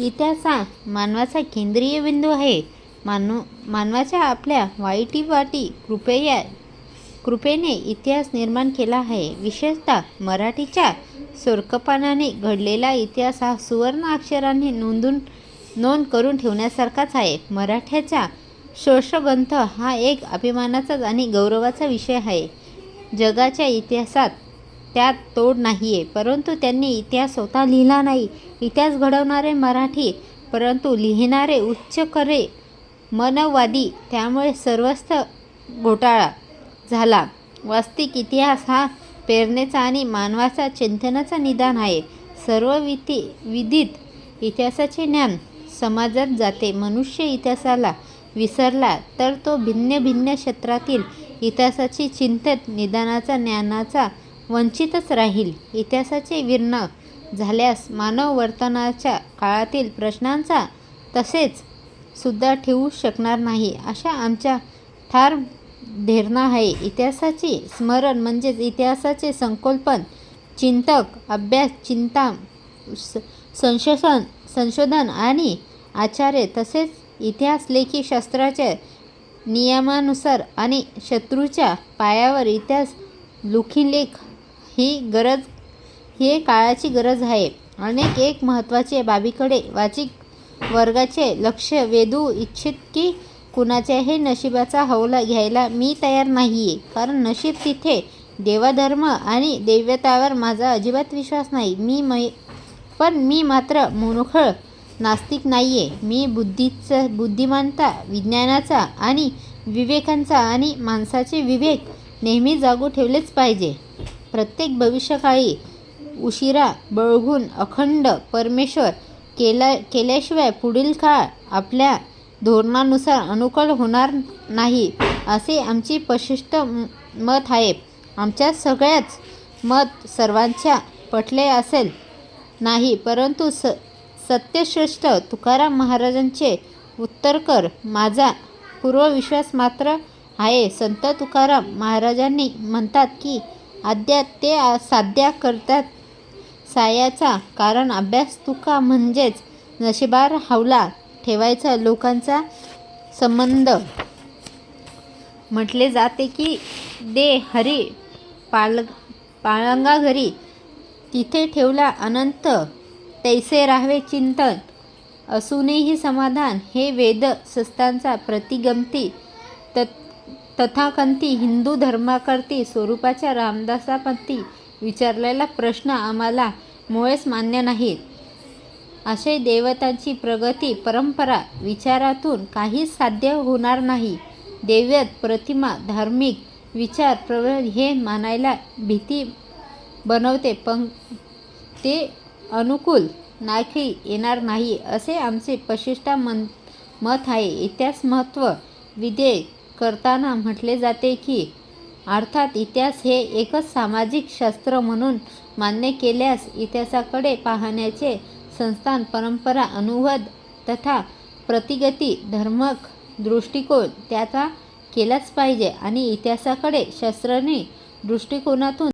इतिहास हा मानवाचा केंद्रीय बिंदू आहे. मानव मानवाच्या आपल्या वाईटीवाटी कृपया कृपेने इतिहास निर्माण केला आहे. विशेषतः मराठीच्या सोरकपानाने घडलेला इतिहास हा सुवर्ण अक्षराने नोंदून नोंद करून ठेवण्यासारखाच आहे. मराठ्याचा शोषग्रंथ हा एक अभिमानाचा आणि गौरवाचा विषय आहे. जगाच्या इतिहासात त्यात तोड नाही आहे परंतु त्यांनी इतिहास स्वतः लिहिला नाही. इतिहास घडवणारे मराठी परंतु लिहिणारे उच्चकरे मनवादी त्यामुळे सर्वस्त घोटाळा झाला. वास्तविक इतिहास हा प्रेरणेचा आणि मानवाचा चिंतनाचा निदान आहे. सर्व विधी विधित इतिहासाचे ज्ञान समाजात जाते. मनुष्य इतिहासाला विसरला तर तो भिन्न भिन्न क्षेत्रातील इतिहासाची चिंतन निदानाचा ज्ञानाचा वंचितच राहील. इतिहासाचे विर्ण झाल्यास मानव वर्तनाच्या काळातील प्रश्नांचा तसेच सुद्धा ठेवू शकणार नाही अशा आमच्या ठार धेरणा आहे. इतिहासाची स्मरण म्हणजेच इतिहासाचे संकल्पन चिंतक अभ्यास चिंता स संशोधन संशोधन आणि आचार्य तसेच इतिहास लेखी शास्त्राच्या नियमानुसार आणि शत्रूच्या पायावर इतिहास लुखीलेख ही गरज ही काळाची गरज आहे. अनेक एक महत्त्वाचे बाबीकडे वाचिक वर्गाचे लक्ष वेधू इच्छित की कुणाच्याही नशिबाचा हौला घ्यायला मी तयार नाही आहे कारण नशीब तिथे देवाधर्म आणि दैवतावर माझा अजिबात विश्वास नाही. मी मै पण मी मात्र मोनोखळ नास्तिक नाही आहे मी बुद्धीचा बुद्धिमानता विज्ञानाचा आणि विवेकांचा आणि माणसाचे विवेक नेहमी जागू ठेवलेच पाहिजे. प्रत्येक भविष्यकाळी उशिरा बळगून अखंड परमेश्वर केला केल्याशिवाय पुढील काळ आपल्या धोरणानुसार अनुकूल होणार नाही असे आमची प्रशिष्ट मत आहे. आमच्या सगळ्याच मत सर्वांच्या पटले असेल नाही परंतु स सत्यश्रेष्ठ तुकाराम महाराजांचे उत्तरकर माझा पूर्वविश्वास मात्र आहे. संत तुकाराम महाराजांनी म्हणतात की अद्या ते साध्या करतात. सायाचा कारण अभ्यास तुका म्हणजेच नशिबार हावला ठेवायचा लोकांचा संबंध. म्हटले जाते की दे हरी पाल पाळंगा घरी. तिथे ठेवला अनंत तैसे राहावे चिंतन. असूनही समाधान हे वेद सस्तांचा प्रतिगमती तत् तथाकंती हिंदू धर्माकरती स्वरूपाच्या रामदासापंथी विचारलेला प्रश्न आम्हाला मुळेच मान्य नाहीत. असे देवतांची प्रगती परंपरा विचारातून काहीच साध्य होणार नाही. दैवत प्रतिमा धार्मिक विचार प्रबळ हे मानायला भीती बनवते पण ते अनुकूल नाखी येणार नाही असे आमचे प्रशिष्टा मन मत आहे. इतिहास महत्त्व विधेयक करताना म्हटले जाते की अर्थात इतिहास हे एकच सामाजिक शास्त्र म्हणून मान्य केल्यास इतिहासाकडे पाहण्याचे संस्थान परंपरा अनुवाद तथा प्रतिगती धर्मक दृष्टिकोन त्याचा केलाच पाहिजे आणि इतिहासाकडे शास्त्रज्ञ दृष्टिकोनातून